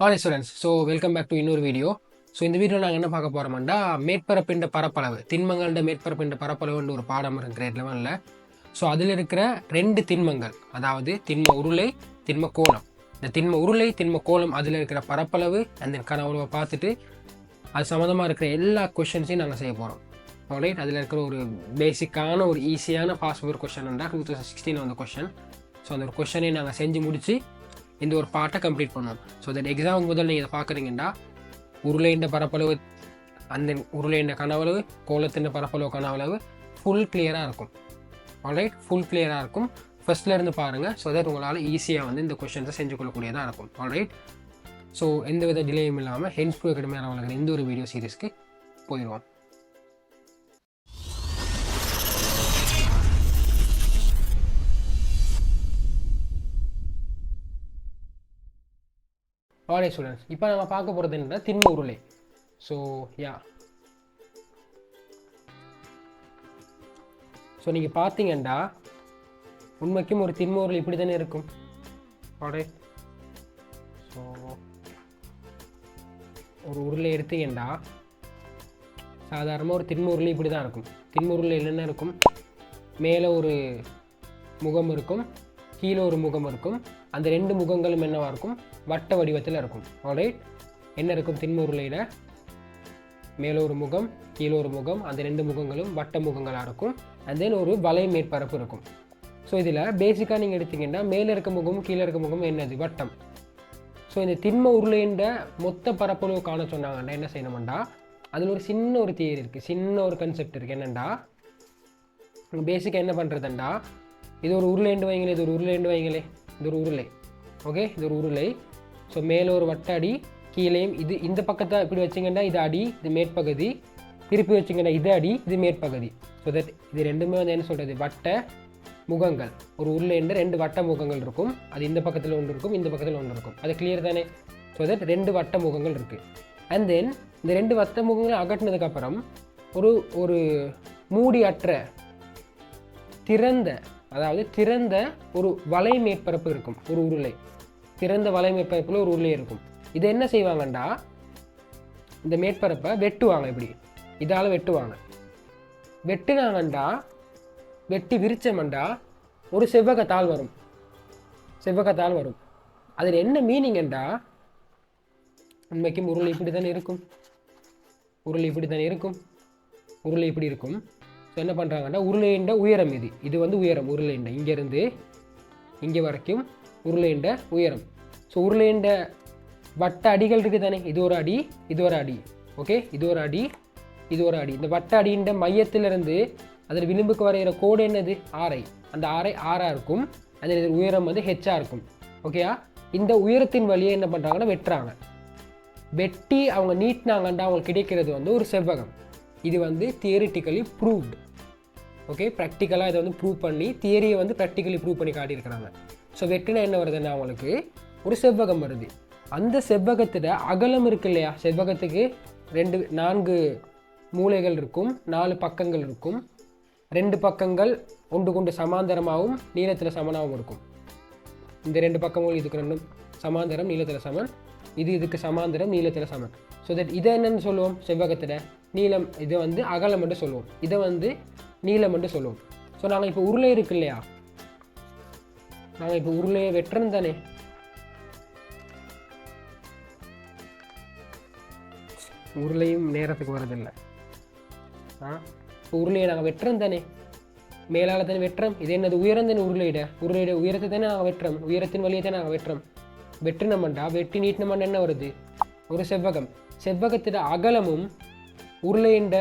ஆலை students so welcome back to இன்னொரு video so இந்த வீடியோ நாங்கள் என்ன பார்க்க போகிறோம்னா மேற்பரப்பின்ற பரப்பளவு திண்மங்களோட மேற்பரப்பின்ற பரப்பளவுன்ற ஒரு பாடம் இருக்கு கிரேட் லெவனில் ஸோ அதில் இருக்கிற ரெண்டு திண்மங்கள் அதாவது திண்ம உருளை திண்ம கோலம் இந்த திண்ம உருளை திண்ம கோலம் அதில் இருக்கிற பரப்பளவு அந்த கனவுளவை பார்த்துட்டு அது சம்மந்தமாக இருக்கிற எல்லா கொஷின்ஸையும் நாங்கள் செய்ய போகிறோம் ரைட் அதில் இருக்கிற ஒரு பேசிக்கான ஒரு ஈஸியான past question two thousand sixteen வந்த கொஷன் ஸோ அந்த ஒரு கொஷனையும் நாங்கள் செஞ்சு முடித்து இந்த ஒரு பாட்டை கம்ப்ளீட் பண்ணுவோம் ஸோ தட் எக்ஸாம் முதல் நீங்கள் இதை பார்க்குறீங்கன்னா உருளைண்ட பரப்பளவு அந்த உருளைண்ட கனவளவு கோலத்தின் பரப்பளவு கனவளவு ஃபுல் கிளியராக இருக்கும். ஆல்ரைட் ஃபுல் கிளியராக இருக்கும். ஃபஸ்ட்லேருந்து பாருங்கள் ஸோ தட் உங்களால் ஈஸியாக வந்து இந்த கொஷின்ஸை செஞ்சு கொள்ளக்கூடியதாக இருக்கும். ஆல்ரைட் ஸோ எந்த வித டிலேயும் இல்லாமல் ஹென்ஸ் ப்ரோ அகாடமியான வழங்குற இந்த ஒரு வீடியோ சீரிஸ்க்கு போயிடுவோம். ஆலே ஸ்டூடெண்ட்ஸ் இப்போ நம்ம பார்க்க போகிறது என்னென்னா திண்ம உருளை. ஸோ யா ஸோ நீங்கள் பார்த்தீங்கன்னா உண்மைக்கும் ஒரு திண்ம உருளை இப்படி தானே இருக்கும். ஆடே ஸோ ஒரு உருளை எடுத்தீங்கன்னா சாதாரணமாக ஒரு திண்ம உருளை இப்படி தான் இருக்கும். திண்ம உருளை என்னென்ன இருக்கும்? மேலே ஒரு முகம் இருக்கும் கீழே ஒரு முகம் இருக்கும் அந்த ரெண்டு முகங்களும் என்னவாக இருக்கும்? வட்ட வடிவத்தில் இருக்கும். ஆல்ரைட் என்ன இருக்கும் திண்ம உருளையில் மேலே ஒரு முகம் கீழே ஒரு முகம் அந்த ரெண்டு முகங்களும் வட்ட முகங்களாக இருக்கும். அண்ட் தென் ஒரு வலை மேற்பரப்பு இருக்கும். ஸோ இதில் பேசிக்காக நீங்கள் எடுத்தீங்கன்னா மேலே இருக்க முகம் கீழே இருக்க முகம் என்னது? வட்டம். ஸோ இந்த திண்ம உருளைன்ற மொத்த பரப்பளவு காண சொன்னாங்கன்னா என்ன செய்யணும்டா? அதில் ஒரு சின்ன ஒரு தியரி இருக்குது சின்ன ஒரு கன்செப்ட் இருக்குது என்னென்னா பேசிக்காக என்ன பண்ணுறதுண்டா இது ஒரு உருளைண்டு வைங்களே இது ஒரு உருளைண்டு வைங்களே. இது ஒரு உருளை. ஓகே இது ஒரு உருளை. ஸோ மேலே ஒரு வட்ட அடி கீழேயும் இது இந்த பக்கத்தை இப்படி வச்சிங்கன்னா இது அடி இது மேற்பகுதி. திருப்பி வச்சிங்கன்னா இது அடி இது மேற்பகுதி. ஸோ தட் இது ரெண்டுமே வந்து என்ன சொல்கிறது வட்ட முகங்கள். ஒரு உருளைன்ற ரெண்டு வட்ட முகங்கள் இருக்கும். அது இந்த பக்கத்தில் ஒன்று இருக்கும் இந்த பக்கத்தில் ஒன்று இருக்கும். அது கிளியர் தானே? ஸோ தட் ரெண்டு வட்ட முகங்கள் இருக்குது அண்ட் தென் இந்த ரெண்டு வட்ட முகங்களை அகற்றினதுக்கப்புறம் ஒரு ஒரு மூடி அற்ற திறந்த அதாவது திறந்த ஒரு வலை மேற்பரப்பு இருக்கும் ஒரு உருளை. திறந்த வலை மேற்பரப்பில் ஒரு உருளை இருக்கும். இதை என்ன செய்வாங்கண்டா? இந்த மேற்பரப்பை வெட்டுவாங்க இப்படி. இதால் வெட்டுவாங்க. வெட்டுனாங்கண்டா வெட்டி விரிச்சமண்டா ஒரு செவ்வகத்தால் வரும். செவ்வகத்தால் வரும். அதில் என்ன மீனிங்கண்டா? உண்மைக்கும் உருளை இப்படி தானே இருக்கும். உருளை இப்படி தானே இருக்கும். உருளை இப்படி இருக்கும். ஸோ என்ன பண்ணுறாங்கன்னா உருளையண்ட உயரம் இது. இது வந்து உயரம் உருளைண்ட இங்கேருந்து இங்கே வரைக்கும் உருளையண்ட உயரம். ஸோ உருளைண்ட வட்ட அடிகள் இருக்குது தானே? இது ஒரு அடி இது ஒரு அடி. ஓகே இது ஒரு அடி இது ஒரு அடி. இந்த வட்ட அடின்ற மையத்திலிருந்து அதில் விளிம்புக்கு வரைகிற கோடு என்னது? ஆரை. அந்த ஆரை ஆறாக இருக்கும். அதில் இதில் உயரம் வந்து ஹெச்சாக இருக்கும். ஓகேயா இந்த உயரத்தின் வழியை என்ன பண்ணுறாங்கன்னா வெட்டுறாங்க. வெட்டி அவங்க நீட்டினாங்கண்டா அவங்களுக்கு கிடைக்கிறது வந்து ஒரு செவ்வகம். இது வந்து தியரிட்டிக்கலி ப்ரூவ்டு ஓகே ப்ராக்டிக்கலாக இதை வந்து ப்ரூவ் பண்ணி தியரியை வந்து ப்ராக்டிக்கலி ப்ரூவ் பண்ணி காட்டியிருக்கிறாங்க. ஸோ வெட்டினா என்ன வருதுன்னா அவங்களுக்கு ஒரு செவ்வகம் வருது. அந்த செவ்வகத்தில் அகலம் இருக்கு இல்லையா? செவ்வகத்துக்கு ரெண்டு நான்கு மூலைகள் இருக்கும் நாலு பக்கங்கள் இருக்கும். ரெண்டு பக்கங்கள் ஒன்று கொண்டு சமாந்தரமாகவும் நீளத்தில் சமனாகவும் இருக்கும். இந்த ரெண்டு பக்கமும் இதுக்கு ரெண்டும் சமாந்தரம் நீளத்தில் சமன். இது இதுக்கு சமாந்தரம் நீளத்தில் சமன். ஸோ தட் இதை என்னென்னு சொல்லுவோம்? செவ்வகத்தில். நீளம் இதை வந்து அகலம் என்று சொல்லுவோம். இதை வந்து நீளம் என்று சொல்லுவோம். ஸோ நாங்கள் இப்போ உருளை இருக்கு இல்லையா? நாங்கள் இப்போ உருளையை வெட்டுறோம் தானே? உருளையும் நேரத்துக்கு வரதில்லை ஆ? இப்போ உருளையை நாங்கள் வெட்டுறோம் தானே? மேலால் தானே வெட்டுறோம்? இது என்னது உயரம் தானே உருளையிட? உருளையிட உயரத்தை தானே நாங்கள் வெட்டுறோம். உயரத்தின் வழியை தானே நாங்கள் வெட்டுறோம். வெட்டினமண்டா வெட்டி நீட்டினமண்டா என்ன வருது? ஒரு செவ்வகம். செவ்வகத்திட அகலமும் உருளையின்ற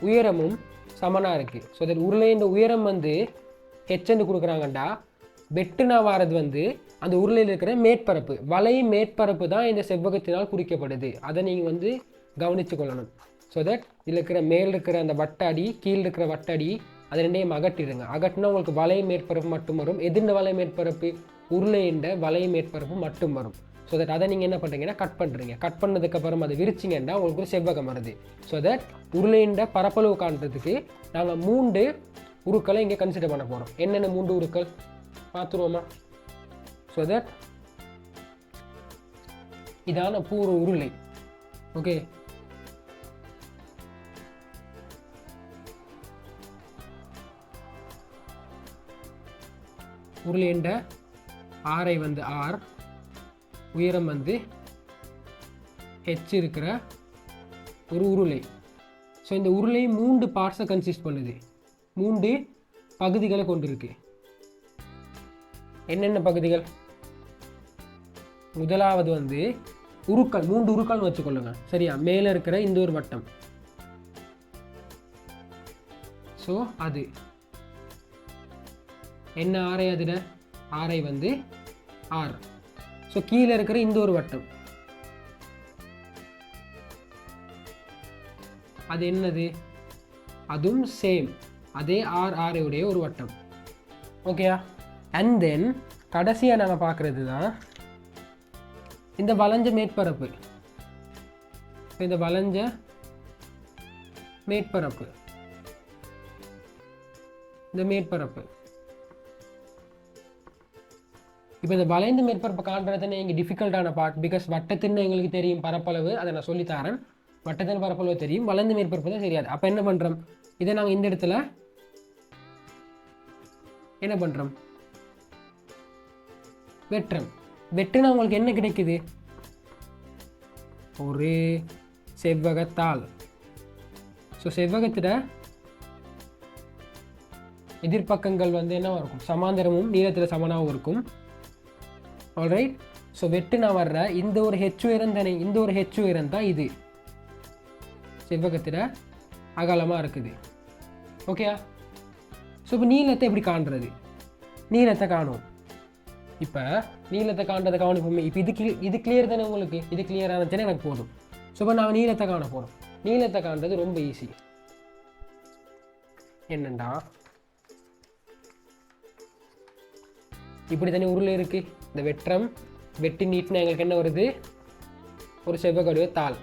உயரமும் சமனாக இருக்குது ஸோ தட் உருளையின் உயரம் வந்து ஹெச்என்னு கொடுக்குறாங்கண்டா. வெட்டுனா வாரது வந்து அந்த உருளையில் இருக்கிற மேற்பரப்பு. வலை மேற்பரப்பு தான் இந்த செவ்வகத்தினால் குறிக்கப்படுது. அதை நீங்கள் வந்து கவனித்து கொள்ளணும். ஸோ தட் இதில் இருக்கிற மேல் இருக்கிற அந்த வட்டாடி கீழ் இருக்கிற வட்டடி அது ரெண்டையும் அகட்டிடுங்க அகட்டினா உங்களுக்கு வலை மேற்பரப்பு மட்டும் வரும். எதிர்ந்த வலை மேற்பரப்பு உருளையின்ற வலை மேற்பரப்பு மட்டும் வரும். ஸோ தட் அதை நீங்கள் என்ன பண்ணுறீங்கன்னா கட் பண்ணுறீங்க கட் பண்ணதுக்கப்புறம் அதை விரிச்சிங்கன்னா உங்களுக்கு ஒரு செவ்வகம் வருது. ஸோ தட் உருளைண்ட பரப்பளவு காண்றதுக்கு நாங்கள் மூன்று உருக்களை இங்கே கன்சிடர் பண்ண போகிறோம் என்னென்ன மூன்று உருக்கள்? பார்த்துருவோமா? ஸோ தட் இதான பூர்வ உருளை. ஓகே உருளைண்ட ஆரை வந்து ஆர் உயரம் வந்து ஹெச் இருக்கிற ஒரு உருளை. ஸோ இந்த உருளை மூன்று பார்ட்ஸை கன்சிஸ்ட் பண்ணுது. மூன்று பகுதிகளை கொண்டிருக்கு. என்னென்ன பகுதிகள்? முதலாவது வந்து உருக்கள் மூன்று உருக்கள்னு வச்சுக்கொள்ளுங்க. சரியா? மேலே இருக்கிற இந்த ஒரு வட்டம். ஸோ அது. என்ன ஆரை அதில் ஆரை வந்து ஆர் ஸோ கீழே இருக்கிற இந்த ஒரு வட்டம். அது என்னது? அதுவும் சேம் அதே ஆர் ஆரையுடைய ஒரு வட்டம். ஓகேயா அண்ட் தென் கடைசியாக நாங்கள் பார்க்குறது தான் இந்த வளைஞ்ச மேற்பரப்பு. இந்த வளைஞ்ச மேற்பரப்பு. இந்த மேற்பரப்பு. இப்போ இந்த வளைந்த மேற்பரப்பு காண்றதுன்னு இங்கே டிஃபிகல்ட்டான பார்ட் பிகாஸ் வட்டத்தின்னு எங்களுக்கு தெரியும் பரப்பளவு. அதை நான் சொல்லித்தரேன் வட்டத்தின் பரப்பளவு தெரியும். வளைந்த மேற்பரப்பு தான் தெரியாது. அப்போ என்ன பண்ணுறோம் இதை நாங்கள் இந்த இடத்துல என்ன பண்ணுறோம் வெட்டுறோம். வெட்டுனா உங்களுக்கு என்ன கிடைக்குது? ஒரு செவ்வகத்தாள் ஸோ செவ்வகத்தில் எதிர்ப்பக்கங்கள் வந்து என்னவாக இருக்கும்? சமாந்தரமும் நீளத்தில் சமனாகவும் இருக்கும். ஆல்ரைட் ஸோ வெட்டுனா வர்ற இந்த ஒரு ஹெச் உயரம் தானே இந்த ஒரு ஹெச் உயரம் தான் இது. செவ்வகத்தில் அகலமாக இருக்குது. ஓகேயா ஸோ இப்போ நீளத்தை எப்படி காண்றது? நீளத்தை காணும். இப்போ நீளத்தை காண்றதை கவனிப்போமே. இப்போ இது கிளி இது கிளியர் தானே உங்களுக்கு? இது கிளியர் ஆனச்சுன்னா எனக்கு போதும். ஸோ இப்போ நான் நீளத்தை காண போகிறோம் நீளத்தை காண்றது ரொம்ப ஈஸி என்னண்டா? இப்படி தானே உருளை இருக்குது இந்த வெற்றம் வெட்டி நீட்னா எங்களுக்கு என்ன வருது? ஒரு செவ்வகடைய தாள்.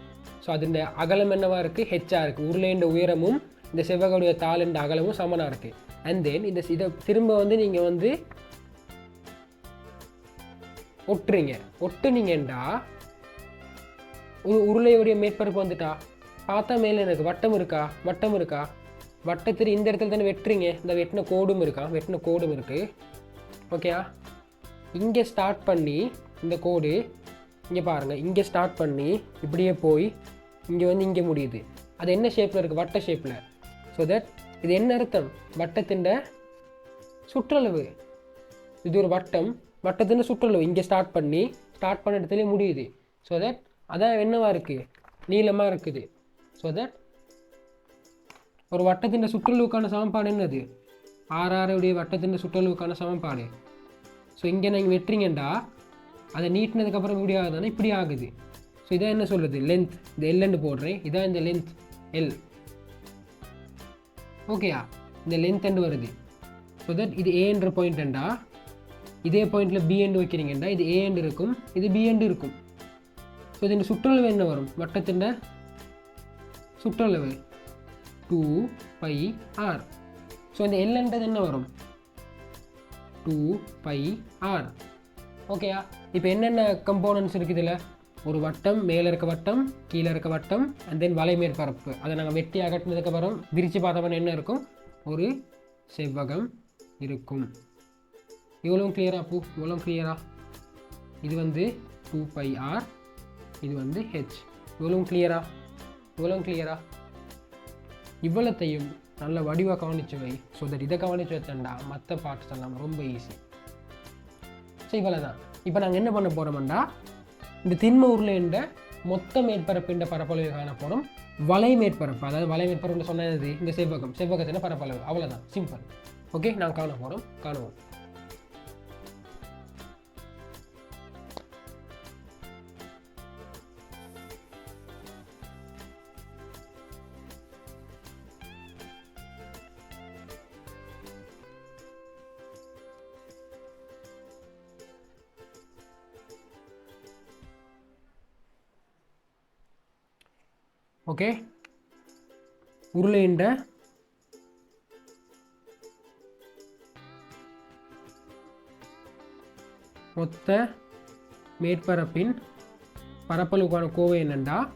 ஸோ அது இந்த அகலம் என்னவா இருக்குது ஹெச்சாக இருக்குது உருளைன்ற உயரமும் இந்த செவ்வகொழுவை தாள் என்ற அகலமும் சமனாக இருக்குது அண்ட் தென் இந்த இதை திரும்ப வந்து நீங்கள் வந்து ஒட்டுறீங்க. ஒட்டுனீங்கண்டா ஒரு உருளையுடைய மேற்பரப்பு வந்துட்டா? பார்த்தா மேலே எனக்கு வட்டம் இருக்கா? வட்டம் இருக்கா? வட்டத்தில் இந்த இடத்துல தானே வெட்டுறீங்க. இந்த வெட்டின கோடும் இருக்கா? வெட்டின கோடும் இருக்குது ஓகேயா இங்கே ஸ்டார்ட் பண்ணி இந்த கோடு இங்கே பாருங்கள் இங்கே ஸ்டார்ட் பண்ணி இப்படியே போய் இங்கே வந்து இங்கே முடியுது. அது என்ன ஷேப்பில் இருக்குது வட்ட ஷேப்பில் ஸோ தட் இது என்ன அர்த்தம்? வட்டத்தின் சுற்றளவு. இது ஒரு வட்டம். வட்டத்தின் சுற்றளவு. இங்கே ஸ்டார்ட் பண்ணி ஸ்டார்ட் பண்ண இடத்துலேயே முடியுது. ஸோ தட் அதான் என்னவா இருக்குது நீளமாக இருக்குது. ஸோ தட் ஒரு வட்டத்தின் சுற்றளவுக்கான சமன்பாடு என்னது? ஆறாறுடைய வட்டத்தின் சுற்றளவுக்கான சமன்பாடு. ஸோ இங்கே நீங்கள் வெட்டுறீங்கடா அதை நீட்டினதுக்கப்புறம் இப்படி ஆகுதுன்னா இப்படி ஆகுது. ஸோ இதான் என்ன சொல்லுது லென்த் இந்த எல்லுன்னு போடுறேன். இதான் இந்த லென்த் எல் ஓகேயா இந்த லென்த் எண்டு வருது. ஸோ தட் இது ஏன்ற பாயிண்ட் எண்டா இதே பாயிண்டில் பி எண்டு வைக்கிறீங்கண்டா? இது ஏ எண்டு இருக்கும். இது பி எண்டு இருக்கும். ஸோ இதன் சுற்றளவு என்ன வரும்? வட்டத்தின் சுற்றளவு. டூ பை ஆர் ஸோ இந்த எல்ன்றது என்ன வரும்? டூ பை ஆர் ஓகேயா இப்போ என்னென்ன கம்போனன்ட்ஸ் இருக்குது இதில்? ஒரு வட்டம் மேலே இருக்க வட்டம் கீழே இருக்க வட்டம் அண்ட் தென் வலை மேற்பரப்பு. அதை நாங்கள் வெட்டி அகற்றினதுக்கப்புறம் விரித்து பார்த்தோம்னா என்ன இருக்கும்? ஒரு செவ்வகம் இருக்கும். இவ்வளோ கிளியரா பூ? இவ்வளோ கிளியரா இது வந்து டூ பை ஆர் இது வந்து ஹெச் இவ்வளோ கிளியரா இவ்வளோ கிளியரா இவ்வளோத்தையும் நல்ல வடிவாக கவனிச்சு வை. ஸோ தட் இதை கவனிச்சு வச்சேன்டா மற்ற பார்ட்ஸ் எல்லாம் ரொம்ப ஈஸி ஸோ இவ்வளோ தான் இப்போ நாங்கள் என்ன பண்ண போகிறோம்டா இந்த திண்ம உருளைன்ற மொத்த மேற்பரப்பின்ற பரப்பளவு காண போகிறோம் வலை மேற்பரப்பு அதாவது வலை மேற்பரப்புன்னு சொன்னது இந்த செவ்வகம். செவ்வகத்தின பரப்பளவு. அவ்வளோதான் சிம்பிள் ஓகே நான் காண போகிறோம் காணுவோம். ஓகே. உருளைண்ட மொத்த மேற்பரப்பின் பரப்பளவுக்கான கோவை என்னண்டா?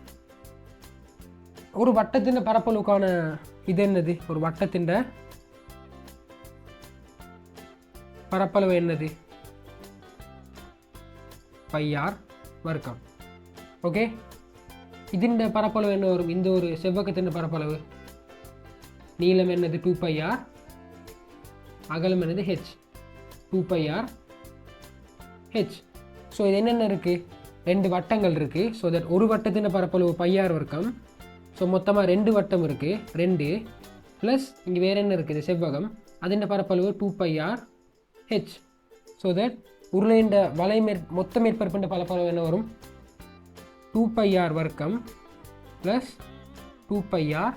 ஒரு வட்டத்தின் பரப்பளவுக்கான இது என்னது? ஒரு வட்டத்தின் பரப்பளவு என்னது? பையார் வர்க்கம். ஓகே. இதன் பரப்பளவு என்ன வரும்? இந்த ஒரு செவ்வகத்தின் பரப்பளவு. நீளம் என்னது? டூ பை ஆர் அகலம் என்னது? H two pi R H so இது என்னென்ன இருக்குது ரெண்டு வட்டங்கள் இருக்குது ஸோ தட் ஒரு வட்டத்தின் பரப்பளவு பையார் வர்க்கம். ஸோ மொத்தமாக ரெண்டு வட்டம் இருக்குது ரெண்டு. ப்ளஸ் இங்கே வேறு என்ன இருக்குது செவ்வகம். അതിൻ്റെ പരപ്പളവ് two pi H so that உருளைண்ட வலை மேற் மொத்த மேற்பரப்பின் பரப்பளவு என்ன வரும்? டூ பை ஆர் வர்க்கம் plus two pi R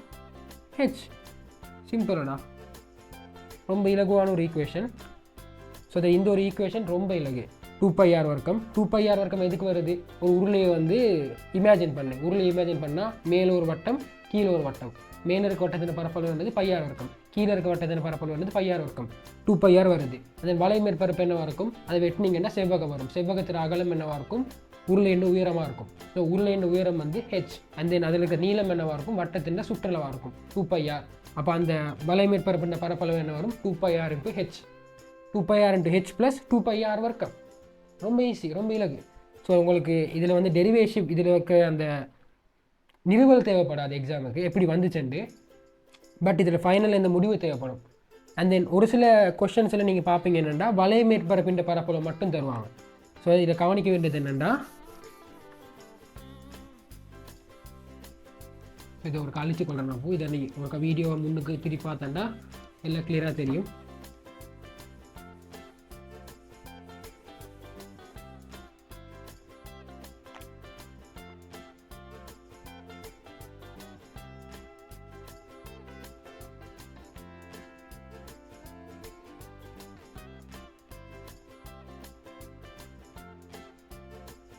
H சிம்பிளடா ரொம்ப இலகுவான ஒரு ஈக்குவேஷன் ஸோ அதை இந்த ஒரு ஈக்குவேஷன் ரொம்ப இலகு. டூ பை ஆர் வர்க்கம். டூ பை ஆர் வர்க்கம் எதுக்கு வருது? ஒரு உருளையை வந்து இமேஜின் பண்ணு. உருளையை இமேஜின் பண்ணால் மேலே ஒரு வட்டம் கீழே ஒரு வட்டம். மேலே இருக்க வட்டத்தின் பரப்பளவு என்னது? பையார் வர்க்கம். கீழே இருக்க வட்டத்தின் பரப்பளவு வந்து பையார் வர்க்கம். டூ பையார் வருது. அதன் வலை மேற்பரப்பு என்னவாக இருக்கும்? அதை வெட்டினீங்கன்னா செவ்வகம் வரும். செவ்வகத்தின் அகலம் என்னவாக இருக்கும்? உருளையின் உயரமாக இருக்கும். ஸோ உருளையின் உயரம் வந்து ஹெச் அண்ட் தென் அதில் இருக்க நீளம் என்னவாக இருக்கும்? வட்டத்தின் சுற்றளவாக இருக்கும். டூ பையார் அப்போ அந்த வலை மேற்பரப்பின் பரப்பளவு என்ன வரும்? Two pi R into H two pi R into H plus two pi R வர்க்கம். ரொம்ப ஈஸி ரொம்ப இலகு. ஸோ உங்களுக்கு இதில் வந்து டெரிவேஷிப் இதில் இருக்க அந்த நிறுவல் தேவைப்படாது எக்ஸாமுக்கு எப்படி வந்துச்சுண்டு பட் இதில் ஃபைனல் இந்த முடிவு தேவைப்படும். அண்ட் தென் ஒரு சில கொஷின்ஸில் நீங்கள் பார்ப்பீங்க என்னென்னா வலை மேற்பரப்பின் பரப்பளவு மட்டும் தருவாங்க. ஸோ இதில் கவனிக்க வேண்டியது என்னென்னா இதை ஒரு கழிச்சு கொள்கிறேன் நான். இதை நீ உங்களுக்கு வீடியோவை முன்னுக்கு திருப்பி பார்த்தேன்டா. எல்லாம் கிளியராக தெரியும்.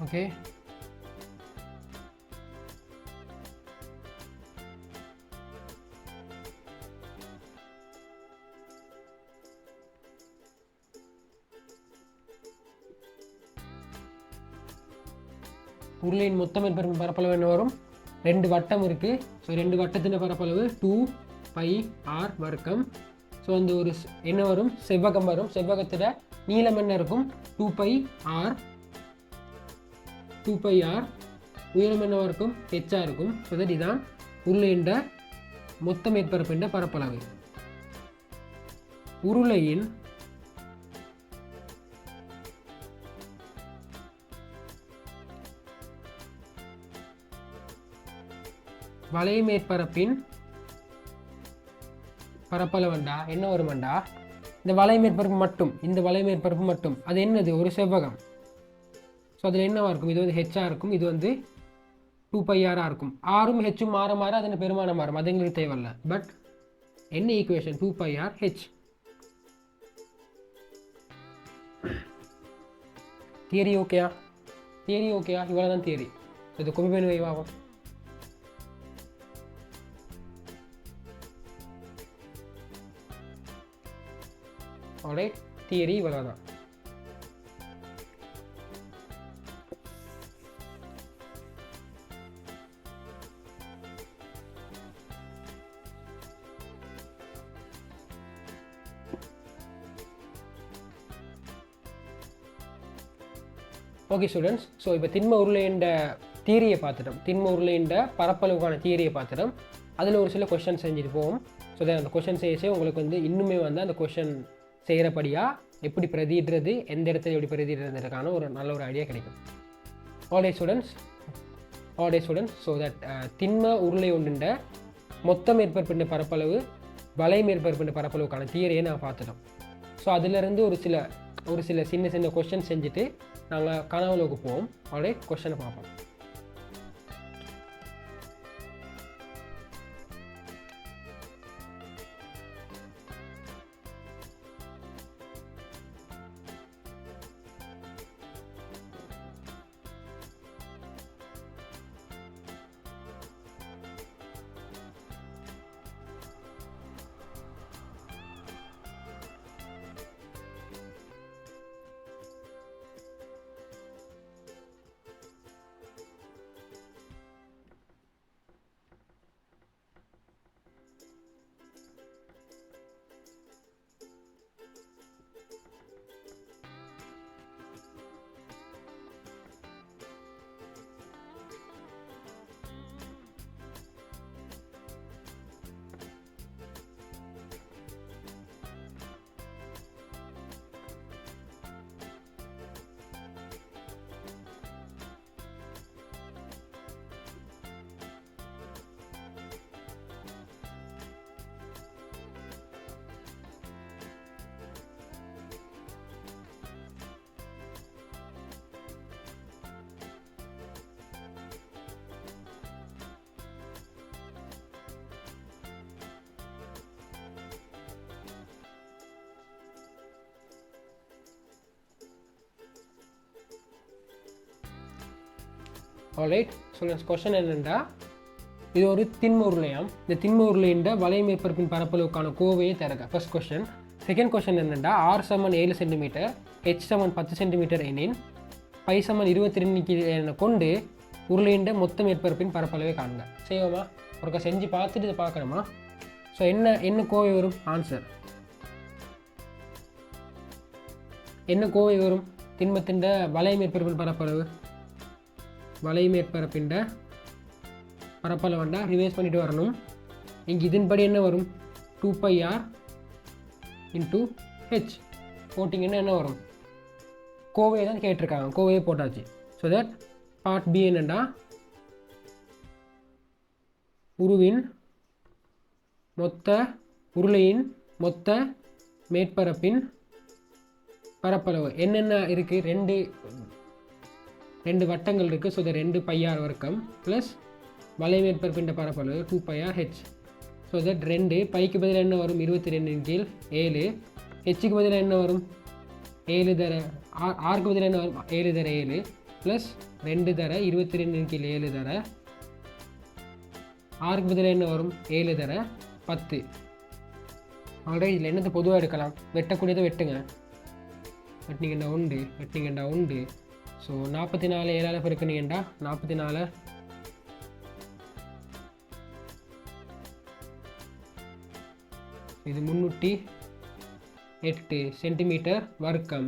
ஓகே உருளையின் மொத்த மேற்பரப்பு பரப்பளவு என்ன வரும்? ரெண்டு வட்டம் இருக்குது ஸோ ரெண்டு வட்டத்தின் பரப்பளவு டூ பை ஆர் வர்க்கம். ஸோ அந்த ஒரு என்ன வரும்? செவ்வகம் வரும். செவ்வகத்தில் நீளம் என்ன இருக்கும்? Two pi R two pi R உயரம் என்னவாக இருக்கும் ஹெச்சாக இருக்கும். ஸோ தட் இதான் உருளையின்ற மொத்த மேற்பரப்பின்ற பரப்பளவு. உருளையின் வலை மேற்பரப்பின் பரப்பளவண்டா என்ன வருமண்டா இந்த வலை மேற்பரப்பு மட்டும் இந்த வலை மேற்பரப்பு மட்டும். அது என்னது? ஒரு செவ்வகம். ஸோ அதில் என்னவாக இருக்கும்? இது வந்து ஹெச்சாக இருக்கும். இது வந்து டூ பை ஆராக இருக்கும். ஆறும் ஹெச்சும் மாற மாற அதன் பெருமானம் மாறும். அது எங்களுக்கு தேவையில்ல. பட் என்ன equation two pi R H theory ஓகேயா தியரி ஓகேயா இவ்வளோ தான் தியரி இது கொம்பு வைவாகும் ஆல்ரைட் தியரி இவ்வளோ ஓகே ஸ்டூடெண்ட்ஸ் ஸோ இப்போ திண்ம உருளைன்ற தியரியை பார்த்துட்டோம். திண்ம உருளைன்ற பரப்பளவுக்கான தியரியை பார்த்துட்டோம். அதில் ஒரு சில கொஷின் செஞ்சுட்டு போவோம். ஸோ தென் அந்த கொஷின் செய்யச்சே உங்களுக்கு வந்து இன்னுமே வந்து அந்த கொஷின் செய்கிறபடியாக எப்படி பிரதிடுறது எந்த இடத்துல எப்படி பிரதிடுறதுக்கான ஒரு நல்ல ஒரு ஐடியா கிடைக்கும். All students all students so that திண்ம உருளை ஒன்றுண்ட மொத்த மேற்பரப்பின் பரப்பளவு வலை மேற்பரப்பின் பரப்பளவுக்கான தியரியை நான் பார்த்துட்டோம். ஸோ அதிலிருந்து ஒரு சில ஒரு சில சின்ன சின்ன கொஷின் செஞ்சுட்டு நாங்கள் கனவுலோக்கு போவோம். அப்படியே கொஷனை பார்ப்போம். ஆல்ரைட் ஸோ கொஸ்டின் என்னென்னா இது ஒரு திண்ம உருளையாம் இந்த திண்ம உருளையின் வலை மேற்பரப்பின் பரப்பளவுக்கான கோவையை தருக. ஃபர்ஸ்ட் கொஸ்டின் செகண்ட் கொஸ்டின் என்னென்னா ஆர் சமன் ஏழு சென்டிமீட்டர் ஹெச் சமன் பத்து சென்டிமீட்டர் எனின் பை சமன் இருபத்தி ரெண்டு கொண்டு உருளையின் மொத்த மேற்பரப்பின் பரப்பளவை காணுங்க செய்வோமா? ஒருக்கா செஞ்சு பார்த்துட்டு இதை பார்க்கணுமா? ஸோ என்ன என்ன கோவை வரும்? ஆன்சர் என்ன கோவை வரும்? திண்மத்தின் வலை மேற்பரப்பின் பரப்பளவு? வலை மேற்பரப்பின் பரப்பளவுண்டா ரிவைஸ் பண்ணிட்டு வரணும். இங்கே இதன்படி என்ன வரும்? Two pi R into H போட்டிங்கன்னா என்ன வரும்? கோவையை தான் கேட்டிருக்காங்க. கோவையை போட்டாச்சு. ஸோ தட் பார்ட் பி என்னண்டா? உருவின் மொத்த உருளையின் மொத்த மேற்பரப்பின் பரப்பளவு. என்னென்ன இருக்குது ரெண்டு ரெண்டு வட்டங்கள் இருக்குது ஸோ ரெண்டு பையார் வர்க்கம் ப்ளஸ் வலை மேற்பரப்பின் பரப்பளவு two pi R H so that ரெண்டு பைக்கு பதிலாக என்ன வரும்? இருபத்தி ரெண்டின் கீழ் ஏழு. ஹெச்சுக்கு பதிலாக என்ன வரும்? ஏழு தர ஆர் ஆறுக்கு பதிலாக என்ன வரும்? ஏழு தர ஏழு. ப்ளஸ் ரெண்டு தர இருபத்தி ரெண்டின் கீழ் ஏழு தர. ஆறுக்கு பதிலாக என்ன வரும்? ஏழு தர பத்து. ஆல்ரெடி இதில் என்னத்தை பொதுவாக எடுக்கலாம்? வெட்டக்கூடியதை வெட்டுங்க. வெட்டிங்கண்டா உண்டு வெட்டிங்கண்டா உண்டு. ஸோ நாற்பத்தி நாலு ஏழால் பெருக்குனீங்கண்டா நாற்பத்தி நாலு இது முந்நூற்றி எட்டு சென்டிமீட்டர் வர்க்கம்.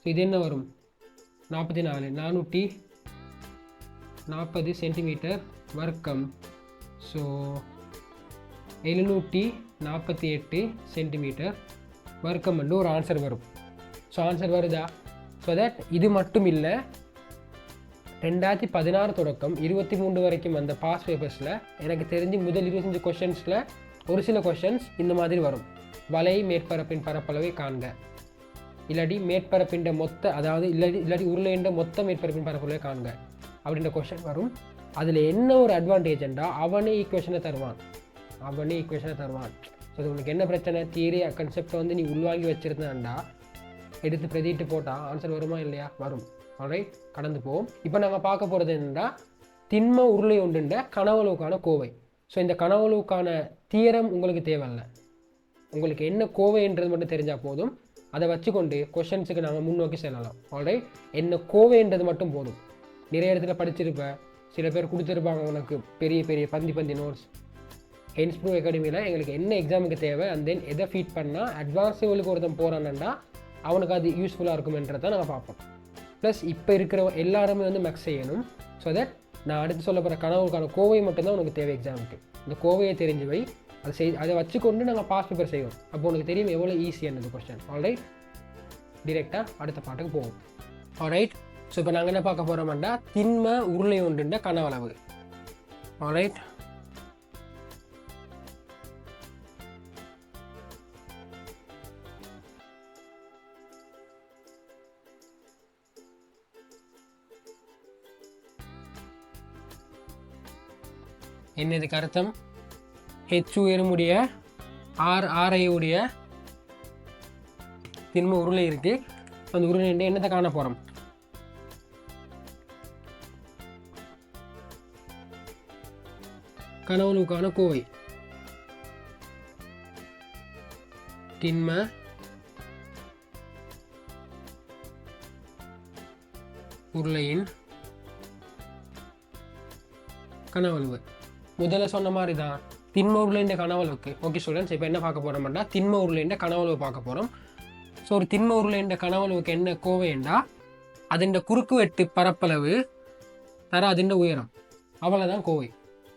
ஸோ இது என்ன வரும்? நாற்பத்தி நாலு நானூற்றி நாற்பது சென்டிமீட்டர் வர்க்கம். ஸோ எழுநூற்றி நாற்பத்தி எட்டு சென்டிமீட்டர் வர்க்கம் வந்து ஒரு ஆன்சர் வரும். ஸோ ஆன்சர் வருதா? ஸோ தட் இது மட்டும் இல்லை ரெண்டாயிரத்தி பதினாறு தொடக்கம் இருபத்தி மூன்று வரைக்கும் அந்த பாஸ் பேப்பர்ஸில் எனக்கு தெரிஞ்சு முதல் இருபத்தஞ்சு கொஷின்ஸில் ஒரு சில கொஷின்ஸ் இந்த மாதிரி வரும். வலை மேற்பரப்பின் பரப்பளவை காண்க. இல்லாட்டி மேற்பரப்பின் மொத்த அதாவது இல்லாட்டி இல்லாட்டி உருளைன்ற மொத்த மேற்பரப்பின் பரப்பளவை காண்க. அப்படின்ற கொஷின் வரும். அதில் என்ன ஒரு அட்வான்டேஜ்ன்றா அவனே ஈக்குவேஷனை தருவான். அவனே ஈக்குவேஷனை தருவான். ஸோ உனக்கு என்ன பிரச்சனை? தியரி கன்செப்டை வந்து நீ உள்வாங்கி வச்சுருந்தான்டா எடுத்து பிரதிட்டு போட்டால் ஆன்சர் வருமா இல்லையா? வரும். ஆல்ரைட் கடந்து போவோம். இப்போ நாங்கள் பார்க்க போகிறது என்னென்னா திண்ம உருளை ஒன்றுண்ட கனவளவுக்கான கோவை. ஸோ இந்த கனவளவுக்கான தீரம் உங்களுக்கு தேவையில்ல. உங்களுக்கு என்ன கோவைன்றது மட்டும் தெரிஞ்சால் போதும். அதை வச்சுக்கொண்டு கொஷின்ஸுக்கு நாங்கள் முன்னோக்கி செல்லலாம். ஆல்ரைட் என்ன கோவைன்றது மட்டும் போதும். நிறைய இடத்துல படிச்சிருப்பேன் சில பேர் கொடுத்துருப்பாங்க உனக்கு. பெரிய பெரிய பந்தி பந்தி நோட்ஸ் ஹென்ஸ்ப்ரூ அகாடமியில் எங்களுக்கு என்ன எக்ஸாமுக்கு தேவை? அண்ட் தென் எதை ஃபீட் பண்ணால் அட்வான்ஸ் லெவலுக்கு ஒருத்தன் போகிறான்டா அவனுக்கு அது யூஸ்ஃபுல்லாக இருக்குமென்றதை நாங்கள் பார்ப்போம். ப்ளஸ் இப்போ இருக்கிற எல்லாருமே வந்து மேக்ஸ் செய்யணும். ஸோ தட் நான் அடுத்து சொல்ல போகிற கனவுக்கான கோவை மட்டும்தான் உனக்கு தேவை எக்ஸாமுக்கு இந்த கோவையை தெரிஞ்சவை அதை செய் அதை வச்சுக்கொண்டு நாங்கள் பாஸ் பேப்பர் செய்வோம். அப்போ உனக்கு தெரியும் எவ்வளோ ஈஸியானது கொஸ்டின் ஆல்ரைட் டிரெக்டாக அடுத்த பாட்டுக்கு போவோம். ஆல்ரைட் ஸோ இப்போ நாங்கள் என்ன பார்க்க போகிறோம்னா திண்ம உருளை ஒன்றுன்ற கனவளவு. ஆல்ரைட் என்னதுக்கு அர்த்தம் ஹெச் உயரமுடைய ஆர் ஆரையுடைய திண்ம உருளை இருக்கு. அந்த உருளை என்னத்தை காண போகிறோம் கணவனுக்கான கோவை. திண்ம உருளையின் கனவளவு. முதல்ல சொன்ன மாதிரி தான் திண்ம உருளைண்ட கனவளவுக்கு ஓகே ஸ்டூடெண்ட்ஸ் இப்போ என்ன பார்க்க போகிறோம்னா திண்ம உருளைண்ட கனவளவு பார்க்க போகிறோம் ஸோ ஒரு திண்ம உருளைண்ட கனவளவுக்கு என்ன கோவைண்டா அதுண்ட குறுக்கு வெட்டு பரப்பளவு தர அதுண்ட உயரம். அவ்வளோதான் கோவை.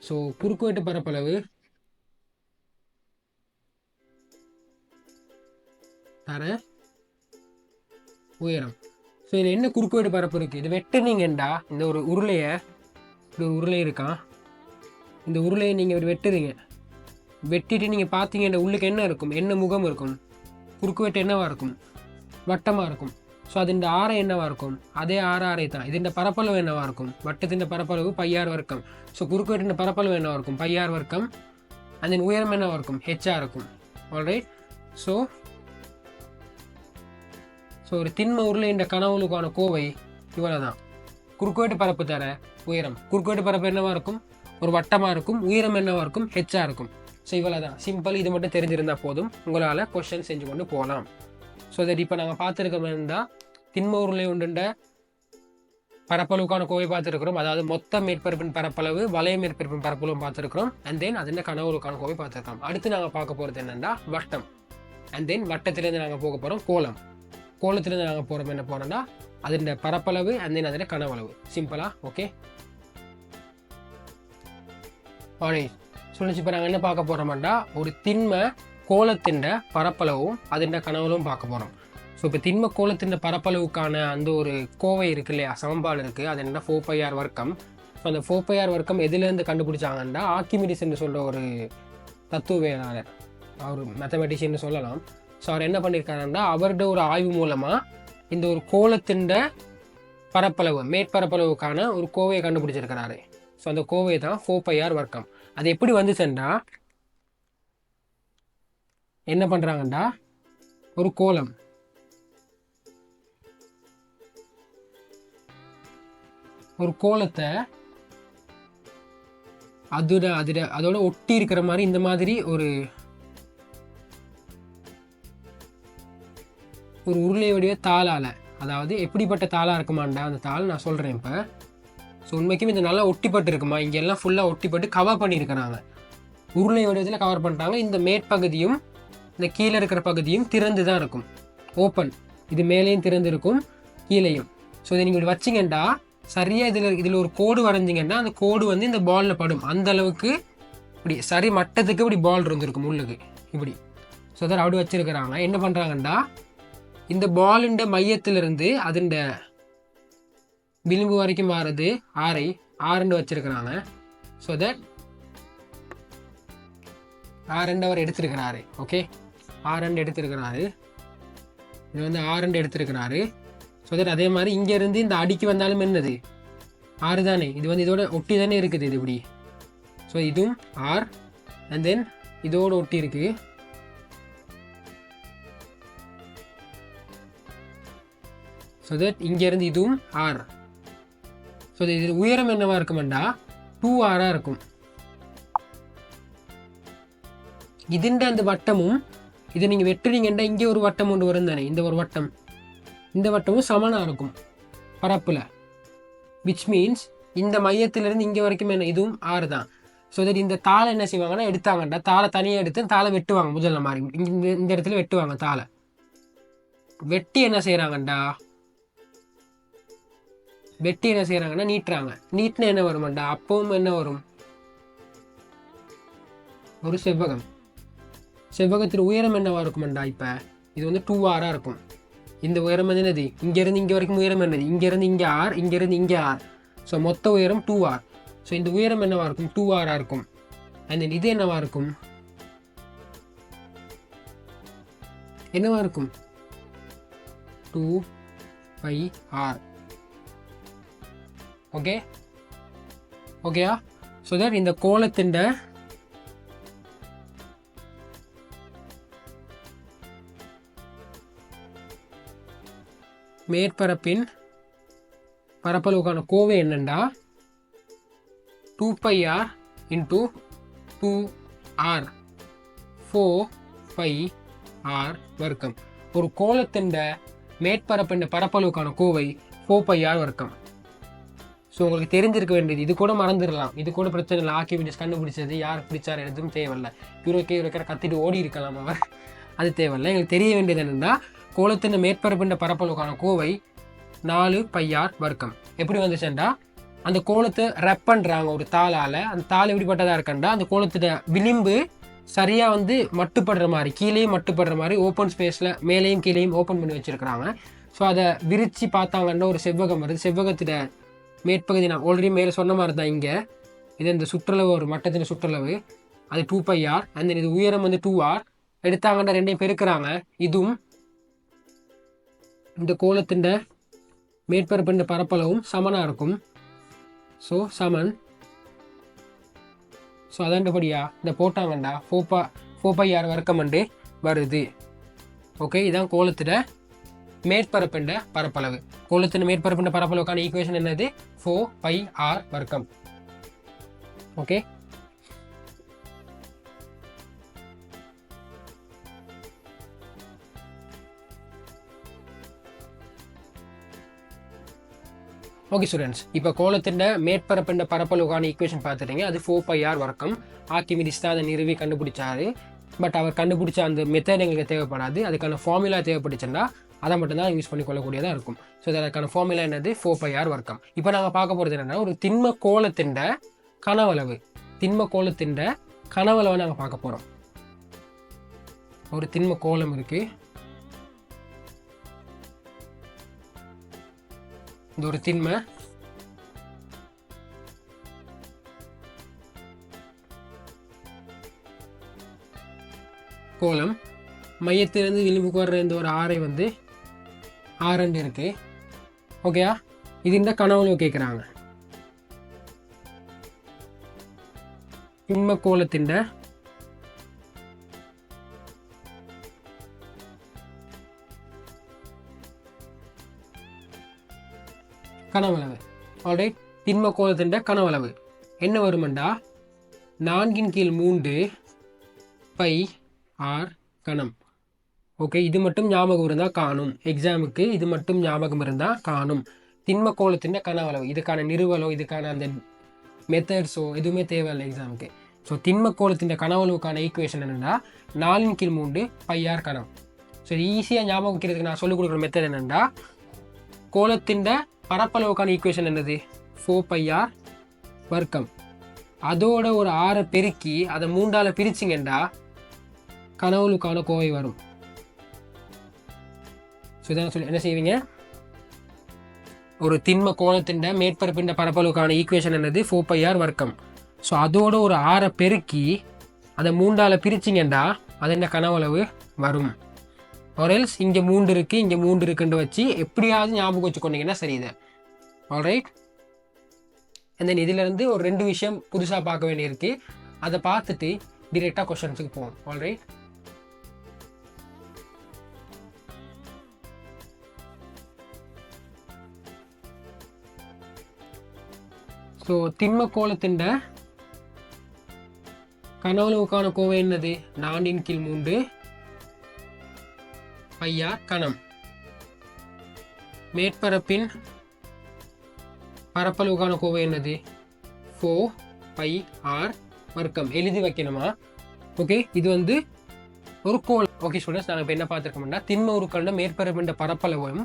ஸோ குறுக்கு வெட்டு பரப்பளவு தர உயரம். ஸோ இதில் என்ன குறுக்கு வெட்டு பரப்பு இருக்குது இது வெட்டுனீங்கண்டா இந்த ஒரு உருளையை இப்படி ஒரு உருளை இருக்கான். இந்த உருளையை நீங்கள் வெட்டுறீங்க. வெட்டிட்டு நீங்கள் பார்த்தீங்க இந்த உள்ளுக்கு என்ன இருக்கும்? என்ன முகம் இருக்கும்? குறுக்குவெட்டு என்னவாக இருக்கும்? வட்டமாக இருக்கும். ஸோ அது இந்த ஆரம் என்னவாக இருக்கும்? அதே ஆற ஆரை தான் இதன் பரப்பளவு என்னவாக இருக்கும்? வட்டத்தின் பரப்பளவு பையார் வர்க்கம். ஸோ குறுக்குவெட்டின் பரப்பளவு என்னவாக இருக்கும்? பையார் வர்க்கம். அதன் உயரம் என்னவாக இருக்கும்? ஹெச்சாக இருக்கும். ஆல்ரைட் ஸோ ஸோ ஒரு திண்ம உருளைன்ற கனவுகளுக்கான கோவை இவ்வளோ தான் குறுக்குவெட்டு பரப்பு தர உயரம். குறுக்குவெட்டு பரப்பு என்னவாக இருக்கும்? ஒரு வட்டமாக இருக்கும் உயரம் என்னவாக இருக்கும் ஹெச்சாக இருக்கும். ஸோ இவ்வளோ தான் சிம்பிள் இது மட்டும் தெரிஞ்சிருந்தால் போதும். உங்களால் கொஷின் செஞ்சு கொண்டு போகலாம். ஸோ தட் இப்போ நாங்கள் பார்த்துருக்க இருந்தால் திண்ம உருளை உண்டுண்ட பரப்பளவுக்கான கோவை பார்த்துருக்குறோம். அதாவது மொத்த மேற்பரப்பின் பரப்பளவு வளைய மேற்பரப்பின் பரப்பளவும் பார்த்துருக்குறோம். அண்ட் தென் அதில் கனவுகளுக்கான கோவை பார்த்துருக்கோம் அடுத்து நாங்கள் பார்க்க போகிறது என்னென்னா வட்டம். அண்ட் தென் வட்டத்திலேருந்து நாங்கள் போக போகிறோம் கோலம் கோலத்திலேருந்து நாங்கள் போகிறோம் என்ன போகிறோம்னா அதோட பரப்பளவு அண்ட் தென் அதில் கனவளவு. சிம்பிளாக ஓகே ஆனே சொல்லிச்சு இப்போ நாங்கள் என்ன பார்க்க போகிறோம்டா ஒரு திண்ம கோலத்தின் பரப்பளவும் அதுண்ட கனவளவும் பார்க்க போகிறோம் ஸோ இப்போ திண்ம கோலத்தின் பரப்பளவுக்கான அந்த ஒரு கோவை இருக்கு இல்லையா? சமன்பாடு இருக்குது அது என்ன ஃபோர் பை ஆர் வர்க்கம். ஸோ அந்த ஃபோர் பை ஆர் வர்க்கம் எதுலேருந்து கண்டுபிடிச்சாங்கன்னா ஆர்கிமிடிஸ் என்று சொல்கிற ஒரு தத்துவவியலாளர். அவர் மேத்தமெட்டிஷியன் சொல்லலாம். ஸோ அவர் என்ன பண்ணியிருக்காருன்னா அவருடைய ஒரு ஆய்வு மூலமாக இந்த ஒரு கோலத்தின் பரப்பளவு மேற்பரப்பளவுக்கான ஒரு கோவையை கண்டுபிடிச்சிருக்கிறாரு. ஸோ அந்த கோவை தான் ஃபோர் பை ஆர் வர்க்கம். அது எப்படி வந்துச்சுன்னா என்ன பண்ணுறாங்கண்டா ஒரு கோலம். ஒரு கோலத்தை அதோட அதில் அதோட ஒட்டி இருக்கிற மாதிரி இந்த மாதிரி ஒரு ஒரு உருளை வடிவ தாளால் அதாவது எப்படிப்பட்ட தாளாக இருக்குமாண்டா அந்த தாள் நான் சொல்கிறேன் இப்போ. ஸோ உண்மைக்கும் இது நல்லா ஒட்டிப்பட்டு இருக்குமா? இங்கே எல்லாம் ஃபுல்லாக ஒட்டிப்பட்டு கவர் பண்ணியிருக்கிறாங்க. உருளை வடிவத்தில் கவர் பண்ணுறாங்க இந்த மேற்பகுதியும் இந்த கீழே இருக்கிற பகுதியும் திறந்து தான் இருக்கும். ஓப்பன் இது மேலேயும் திறந்து இருக்கும் கீழேயும். ஸோ இதை நீங்கள் இப்படி வச்சிங்கன்னா சரியாக இதில் இதில் ஒரு கோடு வரைஞ்சிங்கன்னா அந்த கோடு வந்து இந்த பாலில் படும். அந்த அளவுக்கு இப்படி சரி மட்டத்துக்கு இப்படி பால் இருந்திருக்கும் உள்ளுக்கு. இப்படி. ஸோ அதை அப்படி வச்சிருக்கிறாங்க. என்ன பண்ணுறாங்கன்னா இந்த பாலுண்ட மையத்திலிருந்து அதுண்ட விளிம்பு வரைக்கும் மாறுது ஆரை ஆறுண்டு வச்சிருக்கிறாங்க. ஸோ தட் ஆறுண்டு அவர் எடுத்திருக்கிறாரு. ஓகே ஆறுண்டு எடுத்திருக்கிறாரு. இது வந்து ஆறுண்டு எடுத்திருக்கிறாரு. ஸோ தட் அதே மாதிரி இங்கேருந்து இந்த அடிக்கு வந்தாலும் என்னது? ஆறு தானே. இது வந்து இதோட ஒட்டி தானே இருக்குது இது இப்படி. ஸோ இதுவும் ஆர் அண்ட் தென் இதோட ஒட்டி இருக்கு. ஸோ தட் இங்கேருந்து இதுவும் ஆர். ஸோ இது உயரம் என்னவா இருக்குமெண்டா? டூ ஆராக இருக்கும். இதுண்ட அந்த வட்டமும் இதை நீங்கள் வெட்டுறீங்கன்னா இங்கே ஒரு வட்டம் ஒன்று வரும் தானே இந்த ஒரு வட்டம். இந்த வட்டமும் சமனாக இருக்கும் பரப்பில். விச் மீன்ஸ் இந்த மையத்திலிருந்து இங்கே வரைக்கும் என்ன இதுவும் ஆறு தான் ஸோ தட் இந்த தாளை என்ன செய்வாங்கன்னா எடுத்தாங்கண்டா. தாளை தனியாக எடுத்து தாளை வெட்டுவாங்க முதல்ல மாதிரி இந்த இந்த இடத்துல வெட்டுவாங்க தாளை. வெட்டி என்ன செய்கிறாங்கண்டா வெட்டி என்ன செய்கிறாங்கன்னா நீட்டுறாங்க. நீட்டினா என்ன வருமாண்டா அப்பவும் என்ன வரும்? ஒரு செவ்வகம். செவ்வகத்தின் உயரம் என்னவாக இருக்குமாண்டா இப்போ? இது வந்து டூ ஆராக இருக்கும். இந்த உயரம் வந்து என்னது? இங்கேருந்து இங்கே வரைக்கும் உயரம் என்னது? இங்கேருந்து இங்கே ஆர் இங்கேருந்து இங்கே ஆர் ஸோ மொத்த உயரம் டூ ஆர் ஸோ இந்த உயரம் என்னவாக இருக்கும்? டூ ஆராக இருக்கும். அண்ட் தென் இது என்னவாக இருக்கும்? என்னவாக இருக்கும்? டூ பை ஆர் ஓகே ஓகேயா ஸோ தட் இந்த கோலத்தின் மேற்பரப்பின் பரப்பளவுக்கான கோவை என்னண்டா? Two pi R into two R four pi R வர்க்கம். ஒரு கோலத்தின் மேற்பரப்பின் பரப்பளவுக்கான கோவை ஃபோர் பை ஆர் வர்க்கம். ஸோ உங்களுக்கு தெரிஞ்சிருக்க வேண்டியது இது கூட மறந்துடலாம். இது கூட பிரச்சனை இல்லை. ஆக்கி விடிஸ் கண்டுபிடிச்சது யார் பிடிச்சார் எதுவும் தேவையில்லை. யூரோக்கே யூரோக்கிற கத்திட்டு ஓடி இருக்கலாம் அவர். அது தேவையில்லை. எங்களுக்கு தெரிய வேண்டியது என்னென்னா கோலத்தின் மேற்பரப்பின் பரப்பளவுக்கான கோவை நாலு பையார் வர்க்கம். எப்படி வந்துச்சுண்டா அந்த கோலத்தை ரெப் பண்ணுறாங்க ஒரு தாளால். அந்த தாள் எப்படிப்பட்டதாக இருக்கண்டா அந்த கோலத்தோட விளிம்பு சரியாக வந்து மட்டுப்படுற மாதிரி கீழேயும் மட்டுப்படுற மாதிரி ஓப்பன் ஸ்பேஸில் மேலேயும் கீழேயும் ஓப்பன் பண்ணி வச்சுருக்கிறாங்க. ஸோ அதை விரித்து பார்த்தாங்கன்னா ஒரு செவ்வகம் வருது. செவ்வகத்தோட மேற்பகுதி நான் ஆல்ரெடி மேலே சொன்ன மாதிரி தான் இங்கே. இது இந்த சுற்றளவு ஒரு மட்டத்தின் சுற்றளவு. அது டூ பை ஆர் அந்த இது உயரம் வந்து டூ ஆர் எடுத்தாங்கன்னா ரெண்டையும் பெருக்கிறாங்க. இதுவும் இந்த கோலத்தின் மேற்பரப்பின் பரப்பளவும் சமனாக இருக்கும். ஸோ சமன். ஸோ அதாண்டபடியா இந்த போட்டாங்கண்டா ஃபோப்பா ஃபோப்பை ஆர் வர்க்கமண்டு வருது. ஓகே இதான் கோலத்தில் மேற்பரப்பிண்ட பரப்பளவு. கோலத்தின் மேற்பரப்பிண்ட பரப்பளவுக்கான ஈக்குவேஷன் என்னது? ஃபோர் பை ஆர் வர்க்கம். ஓகே ஓகே ஸ்டூடெண்ட்ஸ் இப்போ கோலத்தின் மேற்பரப்பின் பரப்பளவுக்கான ஈக்குவேஷன் பார்த்துட்டீங்க. அது ஃபோர் பை ஆர் வர்க்கம். ஆர்கிமிடிஸ் தான் அதை நிறுவி கண்டுபிடிச்சாரு. பட் அவர் கண்டுபிடிச்ச அந்த மெத்தட் எங்களுக்கு தேவைப்படாது. அதுக்கான ஃபார்முலா தேவைப்பட்டுச்சுன்னா அதை மட்டும்தான் யூஸ் பண்ணி கொள்ளக்கூடியதாக இருக்கும் ஸோ அதுக்கான ஃபார்முலா என்னது? ஃபோர் பை ஆர் வர்க்கம். இப்போ நாங்கள் பார்க்க போகிறது என்னென்னா ஒரு திண்ம கோலத்தின் கனவளவு. திண்ம கோலத்தின் கனவளவை நாங்கள் பார்க்க போகிறோம் ஒரு திண்ம கோலம் இருக்குது இந்த ஒரு திண்மை. கோலம் மையத்திலிருந்து விளிம்புக்கு வர்ற இந்த ஒரு ஆறை வந்து ஆரண்டு இருக்கு. ஓகேயா இது இந்த கனவுல கேட்குறாங்க இம்ம கோலத்தின் கனவளவு. ஆல்ரைட் திண்ம கோலத்தின் கனவளவு. என்ன வருமெண்டா? நான்கின் கீழ் மூன்று பை ஆர் கணம். ஓகே இது மட்டும் ஞாபகம் இருந்தால் காணும். எக்ஸாமுக்கு இது மட்டும் ஞாபகம் இருந்தால் காணும். திண்ம கோலத்தின் கனவளவு இதுக்கான நிறுவலோ இதுக்கான அந்த மெத்தட்ஸோ எதுவுமே தேவையில்லை எக்ஸாமுக்கு ஸோ திண்ம கோலத்தின் கனவளவுக்கான ஈக்குவேஷன் என்னென்னா நாலின் கீழ் மூன்று பையார் கணம் ஸோ ஈஸியாக ஞாபகம் வைக்கிறதுக்கு நான் சொல்லிக் கொடுக்குற மெத்தட் என்னென்னா கோலத்தின் பரப்பளவுக்கான ஈக்குவேஷன் என்னது? ஃபோர் பையார் வர்க்கம். அதோட ஒரு ஆறை பெருக்கி அதை மூன்றால் பிரிச்சிங்கண்டா கனவுளுக்கான கோவை வரும். ஸோ இதான் சொல்லி என்ன செய்வீங்க? ஒரு திண்ம கோணத்தின் மேற்பரப்பின் பரப்பளவுக்கான ஈக்குவேஷன் என்னது? ஃபோர் ஆர் வர்க்கம். ஸோ அதோட ஒரு ஆறை பெருக்கி அதை மூண்டால் பிரிச்சிங்கண்டா அது என்ன கனவளவு? வரும். ஒரெல்ஸ் இங்கே மூன்று இருக்குது இங்கே மூன்று இருக்குன்னு வச்சு எப்படியாவது ஞாபகம் வச்சுக்கொண்டீங்கன்னா சரி இதை ஆல்ரைட் அண்ட் தென் இதிலேருந்து ஒரு ரெண்டு விஷயம் புதுசாக பார்க்க வேண்டியிருக்கு. அதை பார்த்துட்டு டிரெக்டாக கொஷன்ஸுக்கு போவோம். ஆல்ரைட் ஸோ திண்ம கோலத்திண்ட கனவுளவுக்கான கோவை என்னது? நான்கின் கீழ் மூன்று. பையா கணம். மேற்பரப்பின் பரப்பளவுக்கான கோவை என்னது? ஃபோ பை ஆர் வர்க்கம். எழுதி வைக்கணுமா? ஓகே இது வந்து ஒரு கோல் ஓகே ஸ்டூடெண்ட்ஸ் நாங்கள் இப்போ என்ன பார்த்துருக்கோம்னா திண்ம உருக்கண்ட மேற்பரப்பின் பரப்பளவும்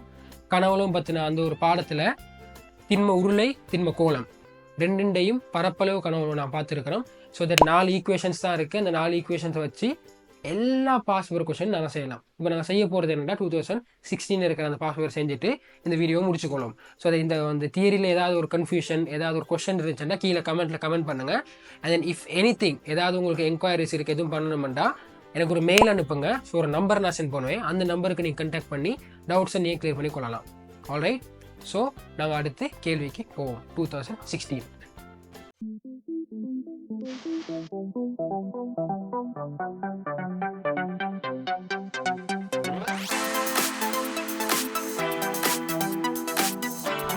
கனவுளும் பற்றின அந்த ஒரு பாடத்தில் திண்ம உருளை திண்ம கோலம். ரெண்டுண்டையும் பரப்பளவு கணவன் நான் பார்த்துருக்குறோம். ஸோ தட் நாலு ஈக்குவேஷன்ஸ் தான் இருக்குது அந்த நாலு ஈக்குவேஷன்ஸை வச்சு எல்லா பாஸ்வேர்ட் கொஷின் நாங்கள் செய்யலாம். இப்போ நாங்கள் செய்ய போகிறது என்னென்னா டூ தௌசண்ட் சிக்ஸ்டீன் இருக்கிற அந்த பாஸ்வேர்ட் செஞ்சுட்டு இந்த வீடியோ முடிச்சுக்கொள்ளும். ஸோ அதை இந்த அந்த தியரியில் ஏதாவது ஒரு கன்ஃபியூஷன் ஏதாவது ஒரு கொஷன் இருந்துச்சுன்னா கீழே கமெண்ட்டில் கமெண்ட் பண்ணுங்கள் and then if anything ஏதாவது உங்களுக்கு என்கொயரிஸ் இருக்குது எதுவும் பண்ணணுமெண்டா எனக்கு ஒரு மெயில் அனுப்புங்க. ஸோ ஒரு நம்பர் நான் சென்ட் பண்ணுவேன். அந்த நம்பருக்கு நீங்கள் கண்டாக்ட் பண்ணி டவுட்ஸை நீங்கள் கிளியர் பண்ணி கொள்ளலாம். ஆல்ரைட் ஸோ நாங்கள் அடுத்து கேள்விக்கு போவோம் two thousand sixteen